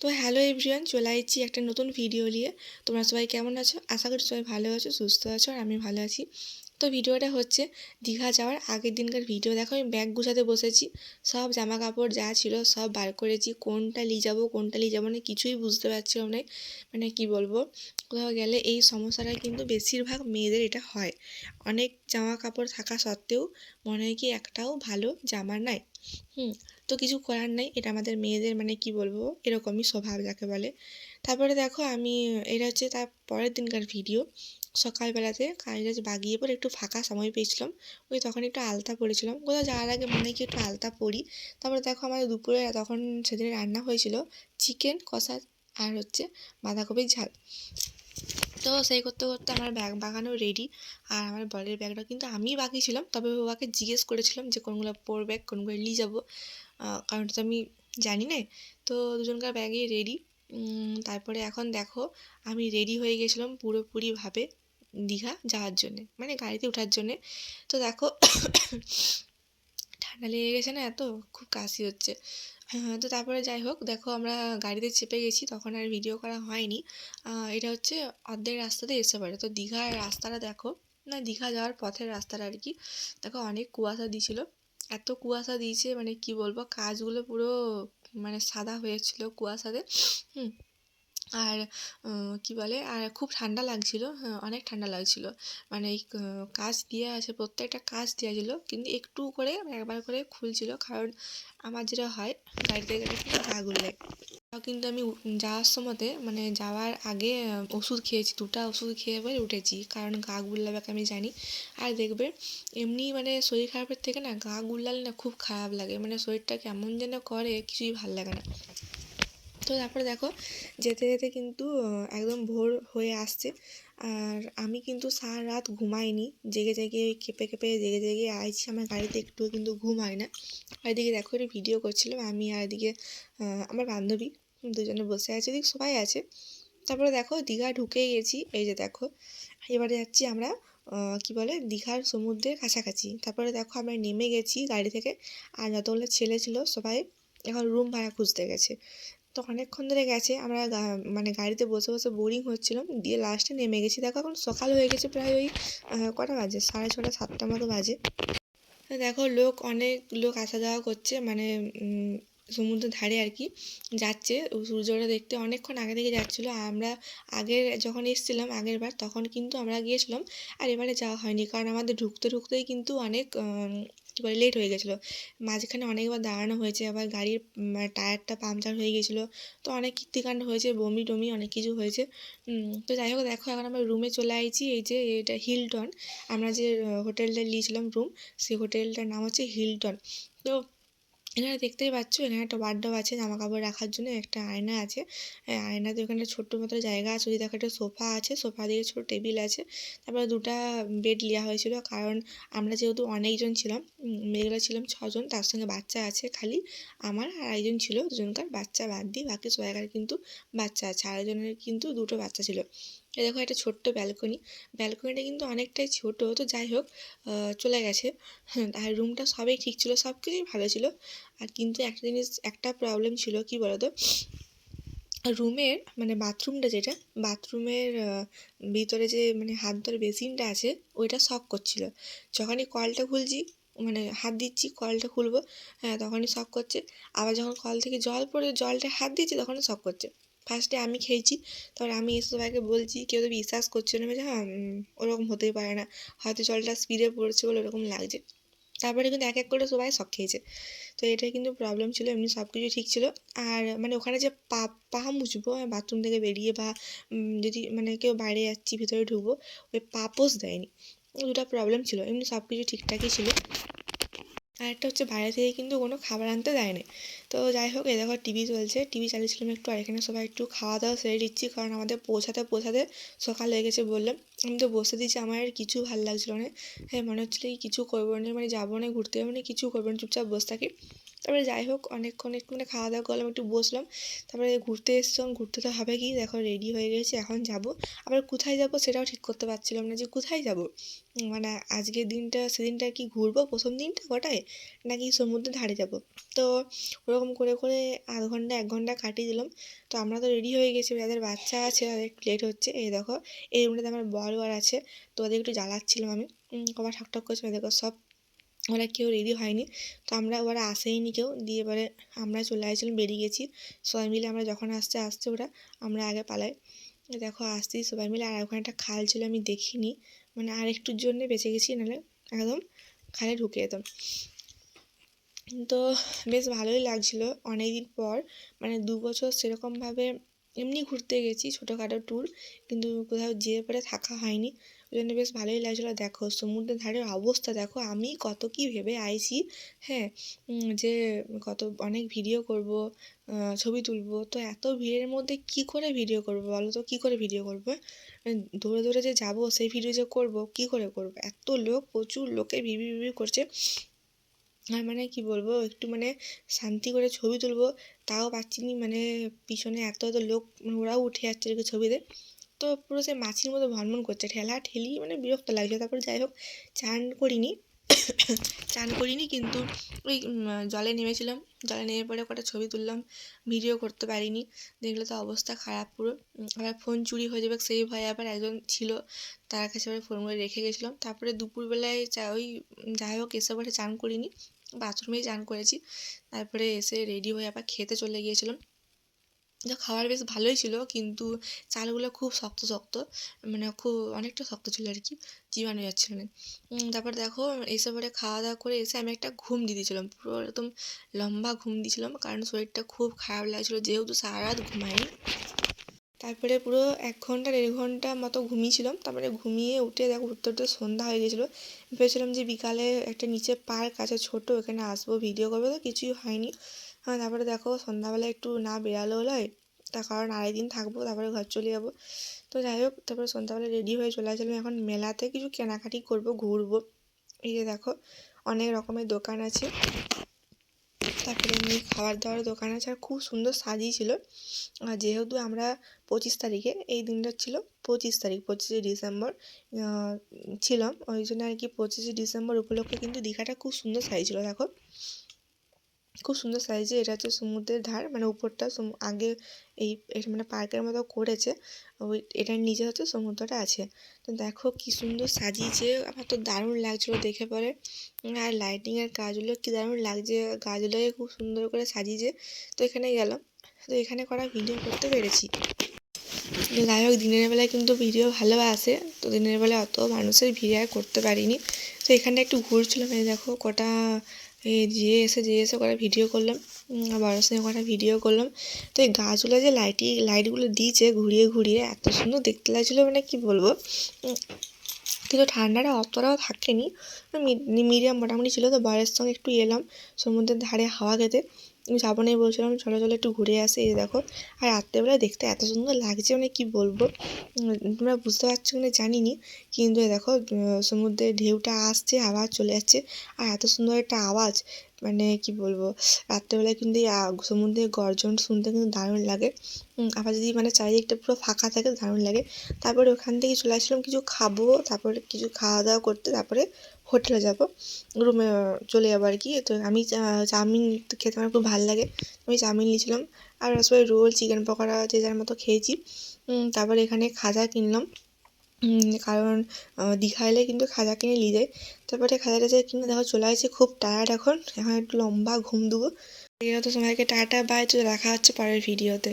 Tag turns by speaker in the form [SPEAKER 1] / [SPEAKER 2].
[SPEAKER 1] তো hello everyone, চলে আসছি একটা নতুন ভিডিও নিয়ে। তোমরা সবাই কেমন আছো? আশা করি সবাই ভালো আছো, সুস্থ আছো, আর আমি ভালো আছি। তো ভিডিওটা হচ্ছে দীঘা যাওয়ার আগের দিনকার ভিডিও দেখো, আমি ব্যাগ গুছাতে বসেছি। সব জামা কাপড় যা ছিল সব বার করেছি। কোনটা নিয়ে যাব, কোনটা নিয়ে যাব না কিছুই বুঝতে পারছিলাম না। মানে কি বলব? কোথাও গেলে এই সমস্যাটা কিন্তু বেশিরভাগ মেয়েদের এটা হয়। অনেক জামা কাপড় থাকা সত্ত্বেও মনে হয় কি একটাও ভালো জামা নাই। হুম, তো কিছু করার নেই। এটা আমাদের মেয়েদের মানে কি বলব? এরকমই স্বভাব যাকে বলে। তারপরে দেখো আমি, এটা হচ্ছে তার পরের দিনকার ভিডিও সকালবেলাতে কাজটা বাগিয়ে পরে একটু ফাঁকা সময় পেয়েছিলাম। ওই তখন একটু আলতা পরেছিলাম কোথাও যাওয়ার আগে মনে কি একটু আলতা পরি তারপরে দেখো আমাদের দুপুরে তখন সেদিন রান্না হয়েছিল চিকেন কষা আর হচ্ছে বাঁধাকপির ঝাল। তো সেই করতে করতে আমার ব্যাগ বাগানো রেডি আর আমার বলের ব্যাগটা কিন্তু আমি বাকি ছিলাম তবে বাবাকে জিজ্ঞেস করেছিলাম যে কোনগুলো পরবে, কোনগুলো নিয়ে যাব। কারণ তো আমি জানি না। তো দুজনকার ব্যাগই রেডি তারপরে এখন দেখো, আমি রেডি হয়ে গেছিলাম পুরোপুরিভাবে দীঘা যাওয়ার জন্যে মানে গাড়িতে ওঠার জন্যে। তো দেখো, ঠান্ডা লেগে গেছে না এত, খুব কাশি হচ্ছে। তো তারপরে যাই হোক, দেখো আমরা গাড়িতে চেপে গেছি, তখন আর ভিডিও করা হয়নি। এটা হচ্ছে অর্ধেক রাস্তাতে এসে পড়ে। তো দীঘার রাস্তাটা দেখো, না, দীঘা যাওয়ার পথের রাস্তাটা আর কি। দেখো অনেক কুয়াশা দিয়েছিল এত কুয়াশা দিয়েছে মানে কি বলব, কাজগুলো পুরো মানে সাদা হয়েছিল কুয়াশাতে। হুম আর কি বলে? আর খুব ঠান্ডা লাগছিল হ্যাঁ অনেক ঠান্ডা লাগছিল। মানে এই কাজ দিয়ে আছে, প্রত্যেকটা কাজ দেওয়া ছিল, কিন্তু একটু করে একবার করে খুলছিল, কারণ আমার যেটা হয়, গাড়িতে কিন্তু গা গুলে। তাও কিন্তু আমি যাওয়ার সময়তে মানে যাওয়ার আগে ওষুধ খেয়েছি, দুটা ওষুধ খেয়ে পরে উঠেছি, কারণ গা গুল্লাবে আমি জানি। আর দেখবে, এমনি মানে শরীর খারাপের থেকে না গা গুল্লালে না খুব খারাপ লাগে মানে শরীরটা কেমন যেন করে, কিছুই ভালো লাগে না। তো তারপরে দেখো, যেতে যেতে কিন্তু একদম ভোর হয়ে আসছে। আর আমি কিন্তু সারা রাত ঘুমাইনি। জেগে জেগে কেঁপে কেঁপে জেগে জেগে আইছি। আমার গাড়িতে একটুও কিন্তু ঘুম হয় না। আর এদিকে দেখো, একটু ভিডিও করছিলাম। আমি আর এদিকে আমার বান্ধবী দুজনে বসে আছে। এদিকে সবাই আছে। তারপরে দেখো, দীঘা ঢুকেই গেছি। এই যে দেখো, এবারে যাচ্ছি আমরা কি বলে, দীঘার সমুদ্রের কাছাকাছি। তারপরে দেখো, আমরা নেমে গেছি গাড়ি থেকে। আর যতগুলো ছেলে ছিল সবাই এখন রুম ভাড়া খুঁজতে গেছে। তো অনেকক্ষণ ধরে গেছে, আমরা মানে গাড়িতে বসে বসে বোরিং হচ্ছিলাম, দিয়ে লাস্টে নেমে গেছি। দেখো এখন সকাল হয়ে গেছে প্রায় ওই কটা বাজে? সাড়ে ছটা, সাতটা মতো বাজে। দেখো লোক, অনেক লোক আসা যাওয়া করছে মানে সমুদ্রের ধারে আর কি, যাচ্ছে। সূর্যটা দেখতে অনেকক্ষণ আগে থেকে যাচ্ছিল। আমরা আগের, যখন এসেছিলাম আগের বার, তখন কিন্তু আমরা গিয়েছিলাম, আর এবারে যাওয়া হয়নি। কারণ আমাদের ঢুকতে, ঢুকতেই কিন্তু অনেক কী বলে লেট হয়ে গেছিল। মাঝখানে অনেকবার দাঁড়ানো হয়েছে, আবার গাড়ির টায়ারটা পাংচার হয়ে গেছিল। তো অনেক কীর্তিকাণ্ড হয়েছে, বমি টমি অনেক কিছু হয়েছে। তো যাই হোক, দেখো এখন আমরা রুমে চলে আইছি, এই যে এটা হিলটন আমরা যে হোটেলটা নিয়েছিলাম রুম সেই হোটেলটার নাম হচ্ছে হিলটন তো এখানে দেখতেই পাচ্ছ এখানে একটা ওয়ার্ডরোব আছে জামা কাপড় রাখার জন্য একটা আয়না আছে। আয়নাতে ওখানে ছোট্ট মতো জায়গা আছে, ওই দেখো একটা সোফা আছে, সোফা দিয়ে ছোটো টেবিল আছে। তারপরে দুটা বেড নেওয়া হয়েছিল, কারণ আমরা যেহেতু অনেকজন ছিলাম মেয়েগুলো ছিলাম ছজন, তার সঙ্গে বাচ্চা আছে খালি আমার আর একজন ছিল, দুজনকার বাচ্চা বাদ দিয়ে বাকি সবাইকার কিন্তু বাচ্চা আছে, আরেকজনের কিন্তু দুটো বাচ্চা ছিল। এই দেখো একটা ছোট্ট ব্যালকনি ব্যালকনিটা কিন্তু অনেকটাই ছোটো, তো যাই হোক চলে গেছে। হ্যাঁ আর রুমটা সবই ঠিক ছিল সব কিছুই ভালো ছিল। আর কিন্তু একটা জিনিস, একটা প্রবলেম ছিল, কি বলতো? রুমের মানে বাথরুমটা যেটা, বাথরুমের ভিতরে যে মানে হাত ধরে বেসিনটা আছে, ওইটা শক করছিল। যখনই কলটা খুলছি মানে হাত দিচ্ছি, কলটা খুলবো হ্যাঁ তখনই শক করছে। আবার যখন কল থেকে জল পড়ে, জলটা হাত দিচ্ছি তখনই শক করছে। ফার্স্টে আমি খেয়েছি, তারপর আমি এসে সবাইকে বলছি, কেউ তো বিশ্বাস করছে না যে হ্যাঁ ওরকম হতেই পারে না, হয়তো জলটা স্পিডে পড়ছে বলে ওরকম লাগছে। তারপরে কিন্তু এক এক করে সবাই শখ খেয়েছে। তো এটাই কিন্তু প্রবলেম ছিল, এমনি সব কিছু ঠিক ছিল। আর মানে ওখানে যে পা পা মুছবো বাথরুম থেকে বেরিয়ে বা যদি মানে কেউ বাইরে যাচ্ছি, ভিতরে ঢুকবো, ওই পাপোস দেয়নি। দুটা প্রবলেম ছিল, এমনি সব কিছু ঠিকঠাকই ছিল। আর একটা হচ্ছে বাইরে থেকে কিন্তু কোনো খাবার আনতে দেয় না তো যাই হোক এ দেখো টিভি চলছে, টিভি চালিয়েছিলাম একটু, আর এখানে সবাই একটু খাওয়া দাওয়া সেরে দিচ্ছি কারণ আমাদের পৌঁছাতে পৌঁছাতে সকাল হয়ে গেছে বললাম। আমি তো বসে দিয়েছি, আমার আর কিছু ভালো লাগছিল না। হ্যাঁ মনে হচ্ছিল কিছু করব না মানে যাব না, ঘুরতে যাব না, কিছু করব না, চুপচাপ বসে থাকি। তারপরে যাই হোক, অনেকক্ষণ একটু মানে খাওয়া দাওয়া করলাম, একটু বসলাম। তারপরে ঘুরতে এসছিলাম, ঘুরতে তো হবে কি? দেখো রেডি হয়ে গেছি, এখন যাব। আবার কোথায় যাব সেটাও ঠিক করতে পারছিলাম না যে কোথায় যাব। মানে আজকের দিনটা, সেদিনটা কি ঘুরবো? প্রথম দিনটা কটায়? নাকি সমুদ্রের ধারে যাব? তো ওরকম করে করে আধ ঘণ্টা, এক ঘণ্টা কাটিয়ে দিলাম। তো আমরা তো রেডি হয়ে গেছি যাদের বাচ্চা আছে, তাদের একটু লেট হচ্ছে। এই দেখো, এই রুমটাতে আমার বর বর আছে। তো ওদের একটু জ্বালাচ্ছিলাম আমি। কবার ঠকঠক করছে দেখো সব ওরা কেউ রেডি হয়নি। তো আমরা, ওরা আসেইনি কেউ। দিয়ে এবারে আমরা চলে আসছিলাম বেরিয়ে গেছি। সবাই মিলে আমরা যখন আসছে আসছে ওরা, আমরা আগে পালাই। দেখো আসতেই সবাই মিলে। আর ওখানে একটা খাল ছিল, আমি দেখিনি। মানে আর একটুর জন্যে বেঁচে গেছি, নাহলে একদম খালে ঢুকে যেতাম। তো বেশ ভালোই লাগছিল। অনেক দিন পর মানে দু বছর সেরকমভাবে এমনি ঘুরতে গেছি, ছোটোখাটো ট্যুর কিন্তু কোথাও যেয়ে পরে থাকা হয়নি। ওই জন্য বেশ ভালোই লাগছিল। দেখো, সমুদ্রের ধারের অবস্থা দেখো, আমি কত কী ভেবে আইছি হ্যাঁ? যে কত, অনেক ভিডিও করব ছবি তুলবো, তো এত ভিড়ের মধ্যে কি করে ভিডিও করব বলো তো? কী করে ভিডিও করব? দৌড়ে দৌড়ে যে যাব, সেই ভিডিও যে করব, কী করে করব? এত লোক, প্রচুর লোকে ভিড় ভিড় করছে। আর মানে কি বলব, একটু মানে শান্তি করে ছবি তুলবো, তাও পাচ্ছি নি মানে পিছনে এত এত লোক, ওরাও উঠে যাচ্ছে ছবিতে। তো পুরো সে মাছির মতো ভনভন করছে, ঠেলা ঠেলি মানে বিরক্ত লাগছে তারপরে যাই হোক, চান করিনি চান করিনি কিন্তু ওই জলে নেমেছিলাম। জলে নেমে পরে কটা ছবি তুললাম, ভিডিও করতে পারিনি। দেখলে তো অবস্থা খারাপ পুরো। আবার ফোন চুরি হয়ে যাবে, সেই ভয়ে আবার একজন ছিল, তার কাছে আবার ফোন করে রেখে গেছিলাম। তারপরে দুপুরবেলায় চা, ওই, যাই হোক, এসে পরে চান করিনি, বাথরুমেই চান করেছি। তারপরে এসে রেডি হয়ে আবার খেতে চলে গিয়েছিলাম। যা খাবার বেশ ভালোই ছিল। কিন্তু চালগুলো খুব শক্ত শক্ত মানে খুব অনেকটা শক্ত ছিল আর কি চিবানো যাচ্ছিল না। তারপর দেখো এসে পরে খাওয়া দাওয়া করে এসে আমি একটা ঘুম দিয়ে দিয়েছিলাম। পুরো একদম লম্বা ঘুম দিয়েছিলাম, কারণ শরীরটা খুব খারাপ লাগছিল, যেহেতু সারা রাত ঘুমাইনি। তারপরে পুরো এক ঘণ্টা, দেড় ঘণ্টা মতো ঘুমিয়েছিলাম। তারপরে ঘুমিয়ে উঠে দেখো উঠতে উঠতে সন্ধ্যা হয়ে গেছিল ভেবেছিলাম যে বিকালে একটা নিচে পার্ক আছে, ছোটো, ওখানে আসব ভিডিও করব, তো কিছুই হয়নি। হ্যাঁ তারপরে দেখো সন্ধ্যাবেলা একটু না বেরালো নয়। তার কারণ আড়াই দিন থাকব, তারপরে ঘর চলে যাব। তো যাই হোক, তারপরে সন্ধ্যাবেলা রেডি হয়ে চলে আসলাম। এখন মেলাতে কিছু কেনাকাটি করব, ঘুরবো। এই যে দেখো, অনেক রকমের দোকান আছে। তারপরে এমনি খাবার দাওয়ার দোকান আছে। আর খুব সুন্দর সাজিয়েছিল। আর যেহেতু আমরা পঁচিশ তারিখে, এই দিনটা ছিল পঁচিশ তারিখ, পঁচিশে ডিসেম্বর ছিলাম। ওই জন্য আর কি পঁচিশে ডিসেম্বর উপলক্ষে কিন্তু দীঘাটা খুব সুন্দর সাজিয়েছিল, দেখো। খুব সুন্দর সাইজে এটা হচ্ছে সমুদ্রের ধার মানে উপরটা আগে এই মানে পার্কের মতো করেছে, ওই এটার নিচে হচ্ছে সমুদ্রটা আছে। তো দেখো কি সুন্দর সাজিয়েছে, আমার তো দারুণ লাগছিল দেখে পরে। আর লাইটিংয়ের কাজগুলো কি দারুণ লাগছে, গাছগুলোকে খুব সুন্দর করে সাজিয়েছে। তো এখানে গেলাম, তো এখানে করা ভিডিও করতে পেরেছি। যাই হোক, দিনের বেলায় কিন্তু ভিডিও ভালো আসে, তো দিনের বেলায় অত মানুষের ভিড় আর করতে পারিনি। তো এখানে একটু ঘুরছিলাম, এই দেখো কটা যেয়ে এসে যেয়ে এসে কটা ভিডিও করলাম। বারো সঙ্গে কটা ভিডিও করলাম। তো এই গাছগুলো যে লাইটি লাইটগুলো দিয়েছে ঘুরিয়ে ঘুরিয়ে, এত সুন্দর দেখতে লাগছিল মানে কি বলব? কিন্তু ঠান্ডাটা অতটাও থাকেনি। মিডিয়াম মোটামুটি ছিল, তো বরের সঙ্গে একটু এলাম, সমুদ্রের ধারে হাওয়া খেতে। আমি বলছিলাম, চলো চলে একটু ঘুরে আসি, এই দেখো। আর রাত্রেবেলা দেখতে এত সুন্দর লাগছে মানে কী বলব? তোমরা বুঝতে পারছ নি কিন্তু দেখো সমুদ্রের ঢেউটা আসছে, আবার চলে যাচ্ছে আর এত সুন্দর একটা আওয়াজ মানে কি বলব, রাত্রেবেলায় কিন্তু এই সমুদ্রের গর্জন শুনতে কিন্তু দারুণ লাগে। আবার যদি মানে চারিদিকটা পুরো ফাঁকা থাকে, দারুণ লাগে। তারপরে ওখান থেকে চলে আসলাম, কিছু খাব, তারপরে কিছু খাওয়া দাওয়া করতে, তারপরে হোটেলে যাব। রুমে চলে যাব আর কি। তো আমি চাউমিন খেতে আমার খুব ভালো লাগে। আমি চাউমিন নিয়েছিলাম। আর সবাই রোল, চিকেন পকোড়া, যে যার মতো খেয়েছি। তারপরে এখানে খাজা কিনলাম। কারণ দীঘা এলে কিন্তু খাজা কিনে নিয়ে যায়। তারপরে খাজা টাজা কিনে, দেখো চলে আসছে খুব টায়ার্ড এখন। এখন একটু লম্বা ঘুম দেবো। তো সবাইকে টাটা বাই তো দেখা হচ্ছে পরের ভিডিওতে